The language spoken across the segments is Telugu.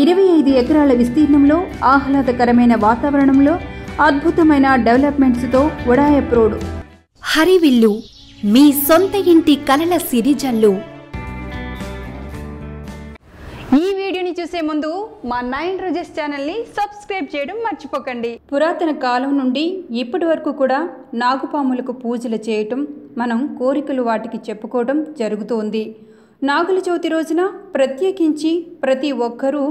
ఇరవై ఐదు ఎకరాల విస్తీర్ణంలో ఆహ్లాదకరమైన వాతావరణంలో అద్భుతమైన డెవలప్మెంట్స్తో ఉడాయప్ రోడ్ హరివిల్లు మీ సొంత ఇంటి కలల సిరిజల్లు. ఈ వీడియోని చూసే ముందు మా నైన్ రోజెస్ ఛానల్ని సబ్స్క్రైబ్ చేయడం మర్చిపోకండి. పురాతన కాలం నుండి ఇప్పటి వరకు కూడా నాగుపాములకు పూజలు చేయటం మనం కోరికలు వాటికి చెప్పుకోవడం జరుగుతోంది. నాగుల చవితి రోజున ప్రత్యేకించి ప్రతి ఒక్కరూ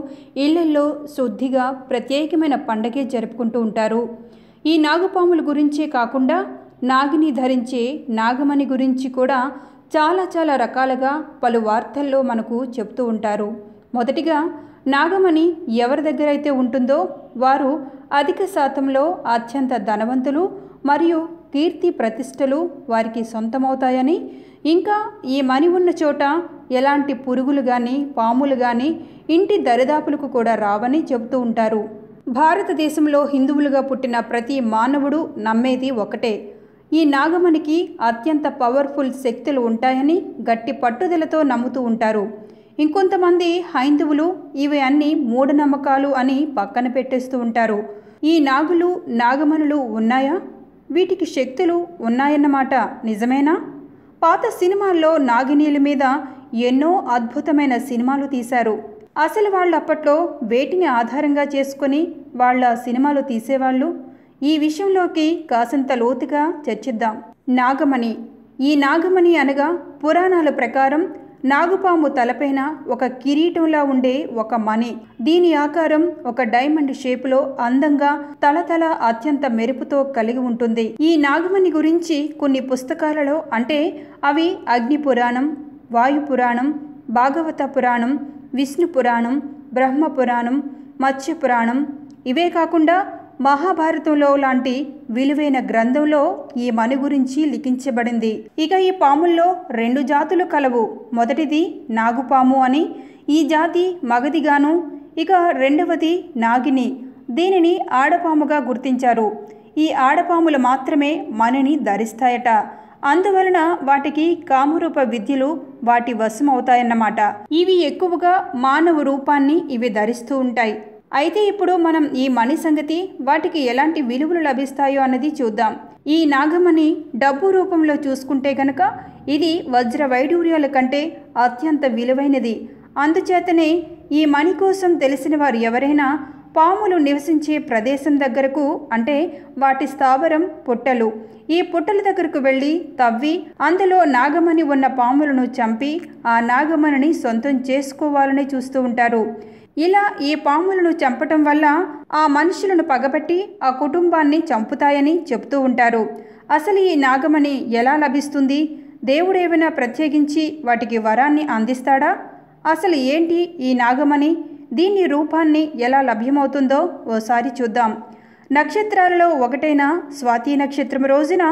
ఇళ్ళల్లో శుద్ధిగా ప్రత్యేకమైన పండగే జరుపుకుంటూ ఉంటారు. ఈ నాగుపాముల గురించే కాకుండా నాగిని ధరించే నాగమణి గురించి కూడా చాలా చాలా రకాలుగా పలు వార్తల్లో మనకు చెప్తూ ఉంటారు. మొదటిగా నాగమణి ఎవరి దగ్గర అయితే ఉంటుందో వారు అధిక శాతంలో అత్యంత ధనవంతులు మరియు కీర్తి ప్రతిష్టలు వారికి సొంతమవుతాయని ఇంకా ఈ మణి ఉన్న చోట ఎలాంటి పురుగులు కానీ పాములు కానీ ఇంటి దరిదాపులకు కూడా రావని చెబుతూ ఉంటారు. భారతదేశంలో హిందువులుగా పుట్టిన ప్రతి మానవుడు నమ్మేది ఒకటే. ఈ నాగమణికి అత్యంత పవర్ఫుల్ శక్తులు ఉంటాయని గట్టి పట్టుదలతో నమ్ముతూ ఉంటారు. ఇంకొంతమంది హైందువులు ఇవి అన్ని మూఢనమ్మకాలు అని పక్కన పెట్టేస్తూ ఉంటారు. ఈ నాగులు నాగమణులు ఉన్నాయా? వీటికి శక్తులు ఉన్నాయన్నమాట నిజమేనా? పాత సినిమాల్లో నాగినీల మీద ఎన్నో అద్భుతమైన సినిమాలు తీశారు. అసలు వాళ్ళు అప్పట్లో వేటిని ఆధారంగా చేసుకొని వాళ్ళ సినిమాలు తీసేవాళ్ళు? ఈ విషయంలోకి కాసంత లోతుగా చర్చిద్దాం. నాగమణి. ఈ నాగమణి అనగా పురాణాల ప్రకారం నాగుపాము తలపైన ఒక కిరీటంలా ఉండే ఒక మణి. దీని ఆకారం ఒక డైమండ్ షేపులో అందంగా తలతల అత్యంత మెరుపుతో కలిగి ఉంటుంది. ఈ నాగమణి గురించి కొన్ని పుస్తకాలలో అంటే అవి అగ్ని పురాణం వాయు పురాణం భాగవత పురాణం విష్ణు పురాణం బ్రహ్మ పురాణం మత్స్య పురాణం. ఇవే కాకుండా మహాభారతంలో లాంటి విలువైన గ్రంథంలో ఈ మణి గురించి లిఖించబడింది. ఇక ఈ పాముల్లో రెండు జాతులు కలవు. మొదటిది నాగుపాము అని ఈ జాతి మగదిగాను ఇక రెండవది నాగిని. దీనిని ఆడపాముగా గుర్తించారు. ఈ ఆడపాములు మాత్రమే మణిని ధరిస్తాయట. అందువలన వాటికి కామరూప విద్యలు వాటి వశమవుతాయన్నమాట. ఇవి ఎక్కువగా మానవ రూపాన్ని ఇవి ధరిస్తూ ఉంటాయి. అయితే ఇప్పుడు మనం ఈ మణి సంగతి వాటికి ఎలాంటి విలువలు లభిస్తాయో అన్నది చూద్దాం. ఈ నాగమణి డబ్బు రూపంలో చూసుకుంటే గనక ఇది వజ్ర వైడూర్యాల కంటే అత్యంత విలువైనది. అందుచేతనే ఈ మణి కోసం తెలిసిన వారు ఎవరైనా పాములు నివసించే ప్రదేశం దగ్గరకు అంటే వాటి స్థావరం పుట్టలు. ఈ పుట్టల దగ్గరకు వెళ్ళి తవ్వి అందులో నాగమణి ఉన్న పాములను చంపి ఆ నాగమణిని సొంతం చేసుకోవాలని చూస్తూ ఉంటారు. ఇలా ఈ పాములను చంపటం వల్ల ఆ మనుషులను పగబట్టి ఆ కుటుంబాన్ని చంపుతాయని చెప్తూ ఉంటారు. అసలు ఈ నాగమణి ఎలా లభిస్తుంది? దేవుడేమైనా ప్రత్యేకించి వాటికి వరాన్ని అందిస్తాడా? అసలు ఏంటి ఈ నాగమణి? దీని రూపాన్ని ఎలా లభ్యమవుతుందో ఓసారి చూద్దాం. నక్షత్రాలలో ఒకటైన స్వాతి నక్షత్రం రోజున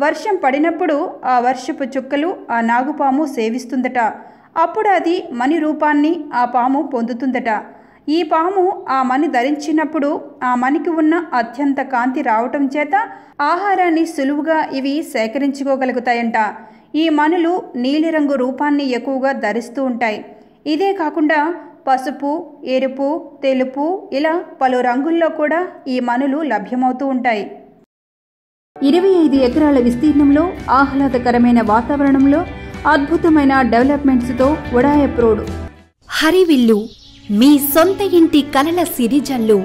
వర్షం పడినప్పుడు ఆ వర్షపు చుక్కలు ఆ నాగుపాము సేవిస్తుందట. అప్పుడు అది మణి రూపాన్ని ఆ పాము పొందుతుందట. ఈ పాము ఆ మణి ధరించినప్పుడు ఆ మణికి ఉన్న అత్యంత కాంతి రావటం చేత ఆహారాన్ని సులువుగా ఇవి సేకరించుకోగలుగుతాయంట. ఈ మణులు నీలిరంగు రూపాన్ని ఎక్కువగా ధరిస్తూ ఉంటాయి. ఇదే కాకుండా పసుపు ఎరుపు తెలుపు ఇలా పలు రంగుల్లో కూడా ఈ మనులు లభ్యమవుతూ ఉంటాయి. ఇరవై ఐదు ఎకరాల విస్తీర్ణంలో ఆహ్లాదకరమైన వాతావరణంలో అద్భుతమైన డెవలప్మెంట్స్తో ఉడాయప్రోడ్ హరివిల్లు మీ సొంత ఇంటి కలల సిరిజల్లు.